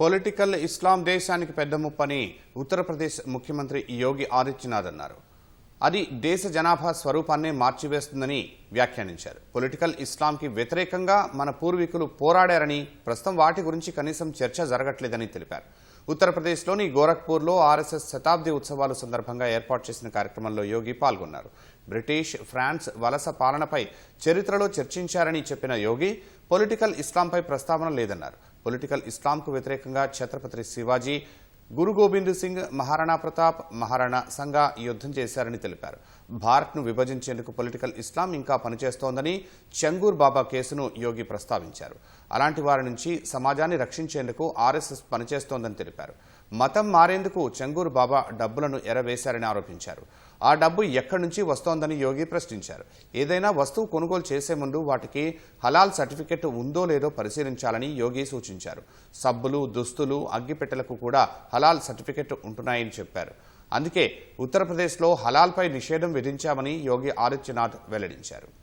Political ఇస్లాం దేశానికి పెద్ద ముప్పని ఉత్తరప్రదేశ్ ముఖ్యమంత్రి యోగి ఆదిత్యనాథ్ అన్నారు అది దేశ జనాభా స్వరూపాన్నే మార్చివేస్తుందని వ్యాఖ్యానించారు. పొలిటికల్ ఇస్లాంకి వ్యతిరేకంగా మన పూర్వీకులు పోరాడారని ప్రస్తుతం వాటి గురించి కనీసం చర్చ జరగట్లేదని తెలిపారు. ఉత్తరప్రదేశ్లోని గోరఖ్పూర్లో ఆర్ఎస్ఎస్ శతాబ్ది ఉత్సవాలు సందర్భంగా ఏర్పాటు చేసిన కార్యక్రమంలో యోగి పాల్గొన్నారు. బ్రిటిష్ ఫ్రాన్స్ వలస పాలనపై చరిత్రలో చర్చించారని చెప్పిన యోగి పొలిటికల్ ఇస్లాంపై ప్రస్తావన లేదన్నారు. పొలిటికల్ ఇస్లాంకు వ్యతిరేకంగా ఛత్రపతి శివాజీ గురు గోబింద్ సింగ్ మహారాణా ప్రతాప్ మహారాణా సంగా యుద్ధం చేశారని తెలిపారు. భారత్ను విభజించేందుకు పొలిటికల్ ఇస్లాం ఇంకా పనిచేస్తోందని చెంగూర్ బాబా కేసును యోగి ప్రస్తావించారు. అలాంటి వారి నుంచి సమాజాన్ని రక్షించేందుకు ఆర్ఎస్ఎస్ పనిచేస్తోందని తెలిపారు. మతం మారేందుకు చెంగూర్ బాబా డబ్బులను ఎరవేశారని ఆరోపించారు. ఆ డబ్బు ఎక్కడి నుంచి వస్తోందని యోగి ప్రశ్నించారు. ఏదైనా వస్తువు కొనుగోలు చేసే ముందు వాటికి హలాల్ సర్టిఫికెట్ ఉందో లేదో పరిశీలించాలని యోగి సూచించారు. సబ్బులు దుస్తులు అగ్గిపెట్టెలకు కూడా హలాల్ సర్టిఫికెట్ ఉంటున్నాయని చెప్పారు. అందుకే ఉత్తరప్రదేశ్లో హలాల్పై నిషేధం విధించామని యోగి ఆదిత్యనాథ్ వెల్లడించారు.